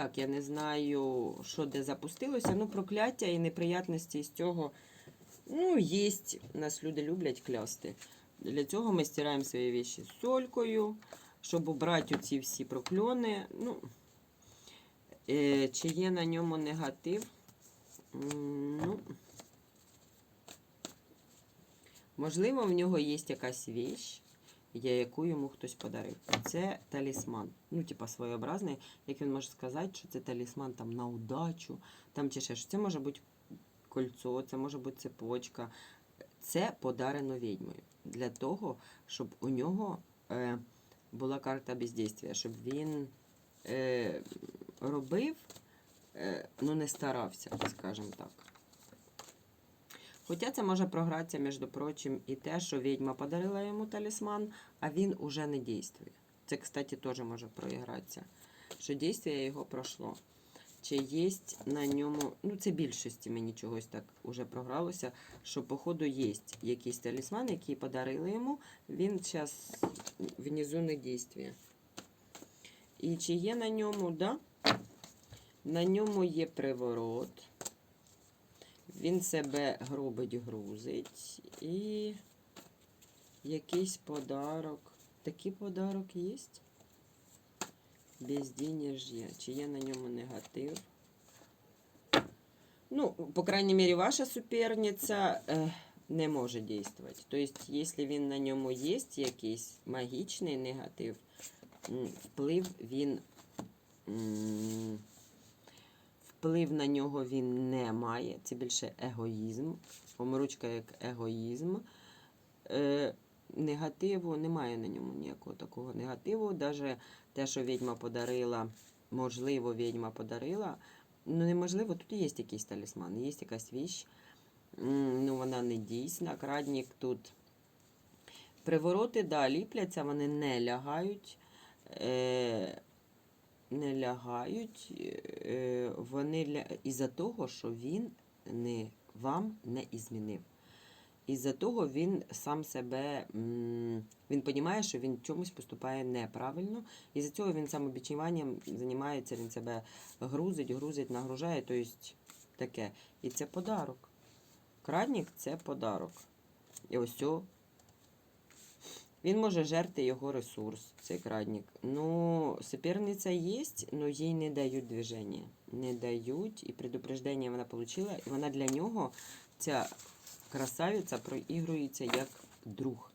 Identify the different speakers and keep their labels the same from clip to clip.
Speaker 1: Так, я не знаю, що де запустилося. Ну, прокляття і неприятності з цього. Ну, є. Нас люди люблять клясти. Для цього ми стираємо свої віші солькою, щоб убрати оці всі прокльони. Ну, е, чи є на ньому негатив? Ну, можливо, в нього є якась віч, я- яку йому хтось подарив. Це талісман. Ну, типа своєобразний, як він може сказати, що це талісман там на удачу, там чи ще що. Це може бути кольцо, це може бути цепочка. Це подарено відьмою для того, щоб у нього е, була карта бездействия, щоб він е, робив, е, ну не старався, скажімо так. Хоча це може програтися, між прочим, і те, що відьма подарила йому талісман, а він уже не дійствує. Це, кстати, теж може проігратися. Що дійство його пройшло. Чи є на ньому, ну це більшості мені чогось так уже програлося, що, походу, є якийсь талісман, який подарили йому, він зараз внизу не дійствує. І чи є на ньому, да? На ньому є приворот. Він себе гробить, грузить. І якийсь подарок. Такий подарок є? Бездінеж'я. Чи є на ньому негатив? Ну, по крайней мере, ваша суперниця е, не може дійствувати. Тобто, якщо він на ньому є якийсь магічний негатив, вплив він. Вплив на нього він не має. Це більше егоїзм. Помиручка як егоїзм. Е, негативу немає на ньому ніякого такого негативу. Навіть те, що відьма подарила, можливо, відьма подарила. Ну, неможливо, тут є якийсь талісман, є якась віч. Ну, вона не дійсна. Крадник тут. Привороти, да, ліпляться, вони не лягають. Е, не лягають. Е, вони ля... із-за того, що він не, вам не ізмінив. Із-за того він сам себе, він розуміє, що він чомусь поступає неправильно. Із-за цього він самобічуванням займається, він себе грузить, грузить, нагружає, тобто таке. І це подарок. Крадник це подарок. І ось о, він може жерти його ресурс, цей крадник. Ну, суперниця є, але їй не дають движення. Не дають, і предупреждення вона отримала, і вона для нього, ця красавиця, проігрується як друг.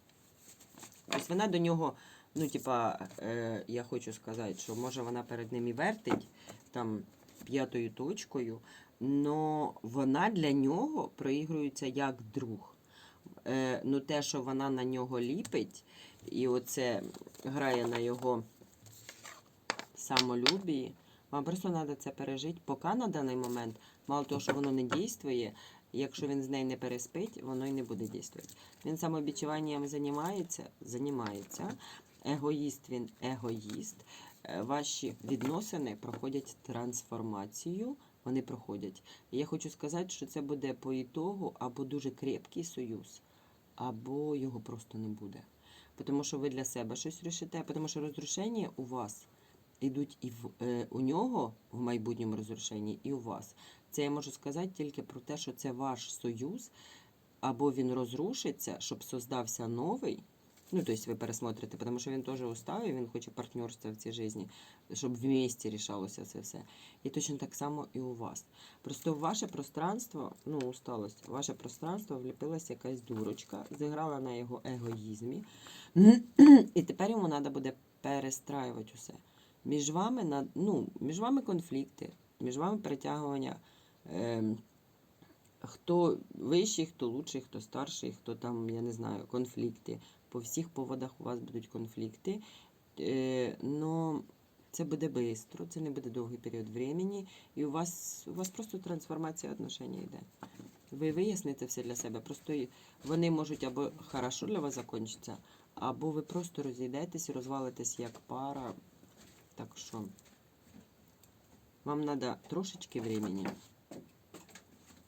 Speaker 1: Тобто вона до нього, ну, типа, е, я хочу сказати, що може вона перед ним і вертить там п'ятою точкою, але вона для нього проігрується як друг. Е, ну, те, що вона на нього ліпить, і оце грає на його самолюбі, вам просто треба це пережити. Поки на даний момент, мало того, що воно не дійствує, якщо він з нею не переспить, воно і не буде дійствувати. Він самобічуванням займається, займається. Егоїст він егоїст. Е, Ваші відносини проходять трансформацію. Вони проходять. І я хочу сказати, що це буде по ітогу або дуже крепкий союз, або його просто не буде. Тому що ви для себе щось рішите, тому що розрушення у вас йдуть і в, е, у нього в майбутньому розрушенні, і у вас. Це я можу сказати тільки про те, що це ваш союз, або він розрушиться, щоб создався новий. Ну, тобто ви пересмотрите, тому що він теж устав, і він хоче партнерства в цій житті, щоб в місті рішалося це все. І точно так само і у вас. Просто ваше пространство, ну, усталость, в ваше пространство вліпилася якась дурочка, зіграла на його егоїзмі, і тепер йому треба буде перестраювати усе. Між вами, ну, між вами конфлікти, між вами притягування. ем, Хто вищий, хто лучший, хто старший, хто там, я не знаю, конфлікти. По всіх поводах у вас будуть конфлікти. Е, но це буде швидко, це не буде довгий період времени, і у вас, у вас просто трансформація отношень йде. Ви виясните все для себе. Просто вони можуть або хорошо для вас закінчитися, або ви просто розійдетесь і розвалитесь як пара. Так що вам треба трошечки времени.